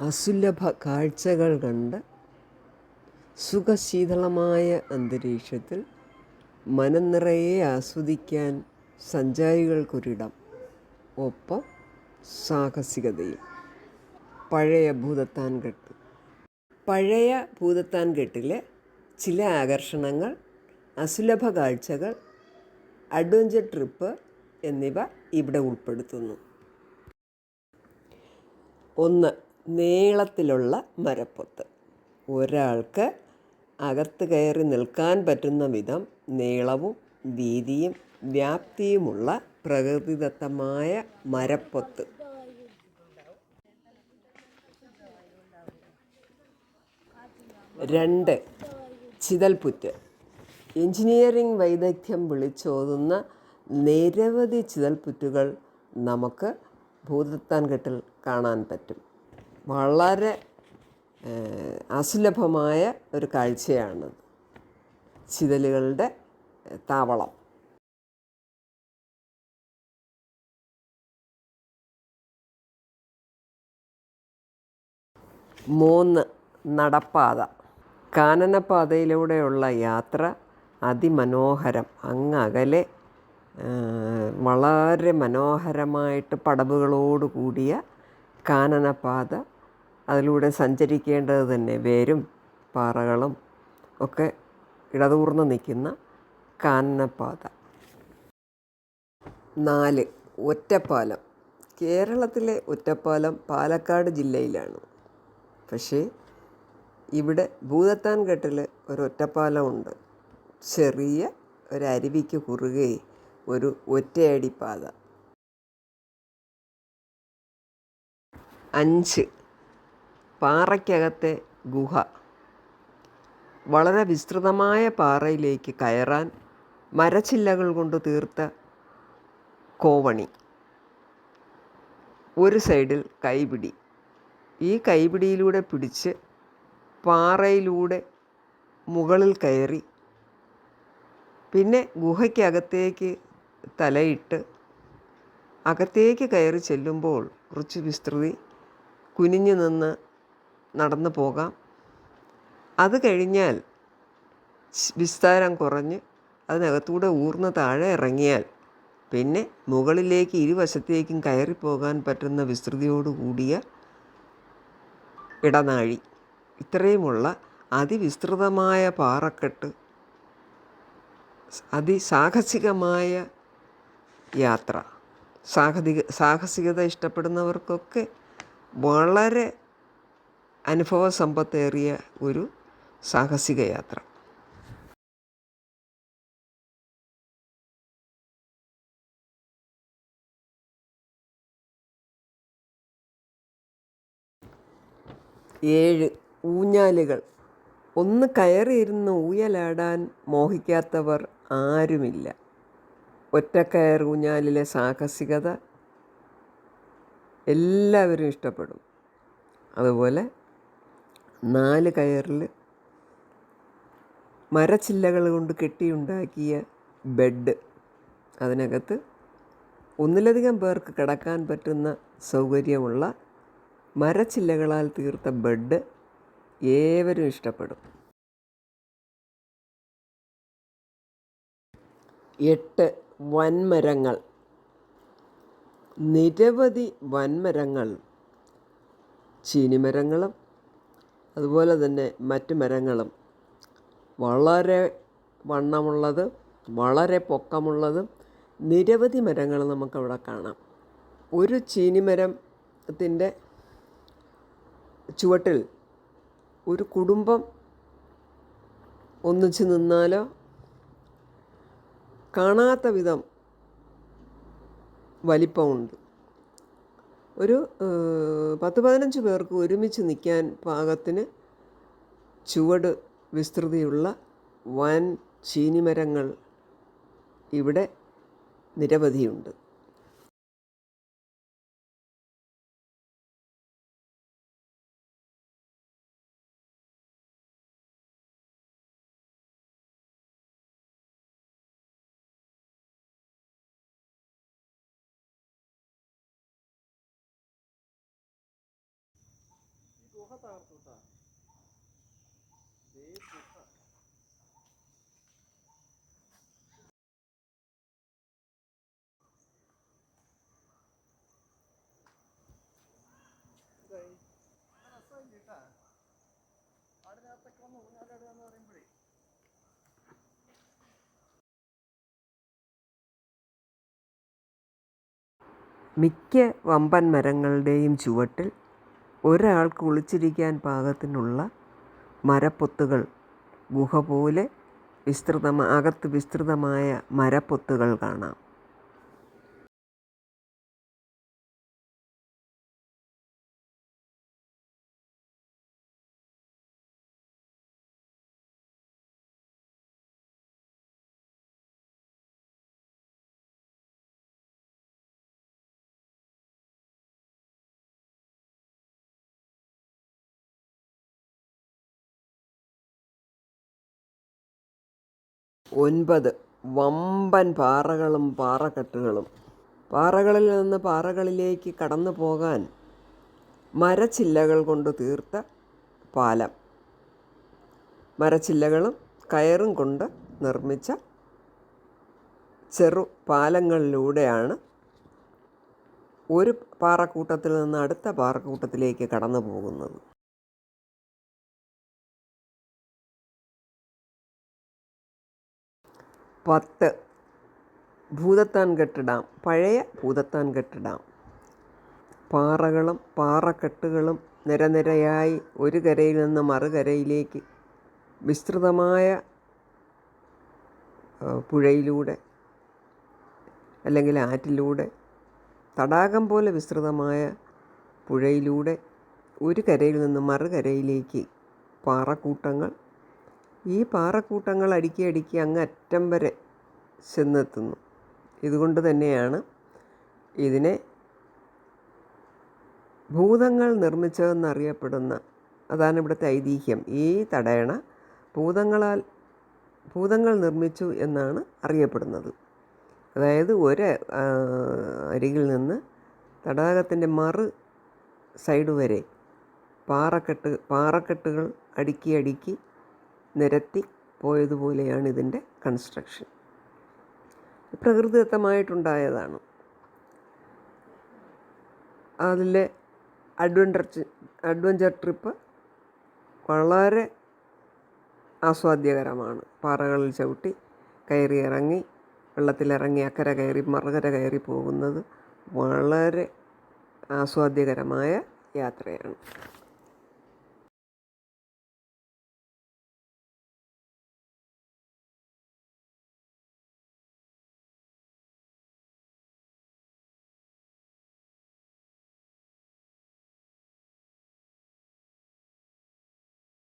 അസുലഭ കാഴ്ചകൾ കണ്ട് സുഖശീതളമായ അന്തരീക്ഷത്തിൽ മനം നിറയെ ആസ്വദിക്കാൻ സഞ്ചാരികൾക്കൊരിടം ഒപ്പം സാഹസികതയും. പഴയ ഭൂതത്താൻ കെട്ട് പഴയ ഭൂതത്താൻ കെട്ടിലെ ചില ആകർഷണങ്ങൾ അസുലഭ കാഴ്ചകൾ അഡ്വഞ്ചർ ട്രിപ്പ് എന്നിവ ഇവിടെ ഉൾപ്പെടുത്തുന്നു. ഒന്ന് നീളത്തിലുള്ള മരപ്പൊത്ത്. ഒരാൾക്ക് അകത്ത് കയറി നിൽക്കാൻ പറ്റുന്ന വിധം നീളവും വീതിയും വ്യാപ്തിയുമുള്ള പ്രകൃതിദത്തമായ മരപ്പൊത്ത്. രണ്ട് ചിതൽപുറ്റ്. എഞ്ചിനീയറിംഗ് വൈദഗ്ധ്യം വിളിച്ചോതുന്ന നിരവധി ചിതൽപുറ്റുകൾ നമുക്ക് ഭൂതത്താൻ കെട്ടിൽ കാണാൻ പറ്റും. വളരെ അസുലഭമായ ഒരു കാഴ്ചയാണത് ചിതലുകളുടെ താവളം. മൂന്ന് നടപ്പാത. കാനനപാതയിലൂടെയുള്ള യാത്ര അതിമനോഹരം. അങ്ങകലെ അകലെ വളരെ മനോഹരമായിട്ട് പടവുകളോട് കൂടിയ കാനനപ്പാത അതിലൂടെ സഞ്ചരിക്കേണ്ടത് തന്നെ വേരും പാറകളും ഒക്കെ ഇടതൂർന്ന് നിൽക്കുന്ന കാനനപ്പാത. നാല് ഒറ്റപ്പാലം. കേരളത്തിലെ ഒറ്റപ്പാലം പാലക്കാട് ജില്ലയിലാണ്. പക്ഷേ ഇവിടെ ഭൂതത്താൻ കെട്ടിൽ ഒരു ഒറ്റപ്പാലമുണ്ട് ചെറിയ ഒരു അരുവിക്ക് കുറുകെ ഒരു ഒറ്റയടിപ്പാത. അഞ്ച് പാറയ്ക്കകത്തെ ഗുഹ. വളരെ വിസ്തൃതമായ പാറയിലേക്ക് കയറാൻ മരച്ചില്ലകൾ കൊണ്ട് തീർത്ത കോവണി. ഒരു സൈഡിൽ കൈപിടി. ഈ കൈപിടിയിലൂടെ പിടിച്ച് പാറയിലൂടെ മുകളിൽ കയറി പിന്നെ ഗുഹയ്ക്കകത്തേക്ക് തലയിട്ട് അകത്തേക്ക് കയറി ചെല്ലുമ്പോൾ കുറച്ച് വിസ്തൃതി കുനിഞ്ഞു നിന്ന് നടന്നു പോകാം. അത് കഴിഞ്ഞാൽ വിസ്താരം കുറഞ്ഞ് അതിനകത്തൂടെ ഊർന്ന് താഴെ ഇറങ്ങിയാൽ പിന്നെ മുകളിലേക്ക് ഇരുവശത്തേക്കും കയറിപ്പോകാൻ പറ്റുന്ന വിസ്തൃതിയോട് കൂടിയ ഇടനാഴി. ഇത്രയുമുള്ള അതിവിസ്തൃതമായ പാറക്കെട്ട് അതിസാഹസികമായ യാത്ര സാഹസിക സാഹസികത ഇഷ്ടപ്പെടുന്നവർക്കൊക്കെ വളരെ അനുഭവ സമ്പത്തേറിയ ഒരു സാഹസിക യാത്ര ഏഴ് ഊഞ്ഞാലുകൾ. ഒന്ന് കയറിയിരുന്ന് ഊയലാടാൻ മോഹിക്കാത്തവർ ആരുമില്ല. ഒറ്റക്കയർ ഊഞ്ഞാലിലെ സാഹസികത എല്ലാവരും ഇഷ്ടപ്പെടും. അതുപോലെ നാല് കയറിൽ മരച്ചില്ലകൾ കൊണ്ട് കെട്ടിയുണ്ടാക്കിയ ബെഡ്. അതിനകത്ത് ഒന്നിലധികം പേർക്ക് കിടക്കാൻ പറ്റുന്ന സൗകര്യമുള്ള മരച്ചില്ലകളാൽ തീർത്ത ബെഡ് ഏവരും ഇഷ്ടപ്പെടും. എട്ട് വൻമരങ്ങൾ. നിരവധി വൻമരങ്ങൾ. ചീനിമരങ്ങളും അതുപോലെ തന്നെ മറ്റ് മരങ്ങളും. വളരെ വണ്ണമുള്ളത് വളരെ പൊക്കമുള്ളതും നിരവധി മരങ്ങൾ നമുക്കവിടെ കാണാം. ഒരു ചീനിമരത്തിന്റെ ചുവട്ടിൽ ഒരു കുടുംബം ഒന്നിച്ച് നിന്നാലോ കാണാത്ത വിധം വലിപ്പമുണ്ട്. ഒരു പത്ത് പതിനഞ്ച് പേർക്ക് ഒരുമിച്ച് നിൽക്കാൻ പാകത്തിന് ചുവട് വിസ്തൃതിയുള്ള വൻ ചീനിമരങ്ങൾ ഇവിടെ നിരവധിയുണ്ട്. കേട്ടാ. പുക. കേട്ടാ ഒന്ന് ഊഞ്ഞാലാടുക എന്ന് പറയുമ്പോഴേ. മിക്ക വമ്പൻ മരങ്ങളുടെയും ചുവട്ടിൽ ഒരാൾക്ക് ഒളിച്ചിരിക്കാൻ പാകത്തിനുള്ള മരപ്പൊത്തുകൾ ഗുഹ പോലെ വിസ്തൃതമ അകത്ത് വിസ്തൃതമായ മരപ്പൊത്തുകൾ കാണാം. ഒൻപത്. വമ്പൻ പാറകളും പാറക്കെട്ടുകളും. പാറകളിൽ നിന്ന് പാറകളിലേക്ക് കടന്നു പോകാൻ മരച്ചില്ലകൾ കൊണ്ട് തീർത്ത പാലം. മരച്ചില്ലകളും കയറും കൊണ്ട് നിർമ്മിച്ച ചെറു പാലങ്ങളിലൂടെയാണ് ഒരു പാറക്കൂട്ടത്തിൽ നിന്ന് അടുത്ത പാറക്കൂട്ടത്തിലേക്ക് കടന്നു പോകുന്നത്. പത്ത്. ഭൂതത്താൻ കെട്ടിടാം. പഴയ ഭൂതത്താൻ കെട്ടിടാം. പാറകളും പാറക്കെട്ടുകളും നിരനിരയായി ഒരു കരയിൽ നിന്ന് മറുകരയിലേക്ക് വിസ്തൃതമായ പുഴയിലൂടെ അല്ലെങ്കിൽ ആറ്റിലൂടെ തടാകം പോലെ വിസ്തൃതമായ പുഴയിലൂടെ ഒരു കരയിൽ നിന്ന് മറുകരയിലേക്ക് പാറക്കൂട്ടങ്ങൾ ഈ പാറക്കൂട്ടങ്ങൾ അടുക്കി അടുക്കി അങ്ങ് അറ്റം വരെ ചെന്നെത്തുന്നു. ഇതുകൊണ്ട് തന്നെയാണ് ഇതിനെ ഭൂതങ്ങൾ നിർമ്മിച്ചതെന്നറിയപ്പെടുന്ന അതാണ് ഇവിടുത്തെ ഐതിഹ്യം. ഈ തടയണ ഭൂതങ്ങളാൽ ഭൂതങ്ങൾ നിർമ്മിച്ചു എന്നാണ് അറിയപ്പെടുന്നത്. അതായത് ഒരു അരികിൽ നിന്ന് തടാകത്തിന്റെ മറു സൈഡ് വരെ പാറക്കെട്ട് പാറക്കെട്ടുകൾ അടുക്കി അടുക്കി നിരത്തി പോയതുപോലെയാണ് ഇതിന്റെ കൺസ്ട്രക്ഷൻ പ്രകൃതിദത്തമായിട്ടുണ്ടായതാണ്. അതിലെ അഡ്വഞ്ചർ അഡ്വഞ്ചർ ട്രിപ്പ് വളരെ ആസ്വാദ്യകരമാണ്. പാറകളിൽ ചവിട്ടി കയറി ഇറങ്ങി വെള്ളത്തിലിറങ്ങി അക്കര കയറി മറുകര കയറി പോകുന്നത് വളരെ ആസ്വാദ്യകരമായ യാത്രയാണ്.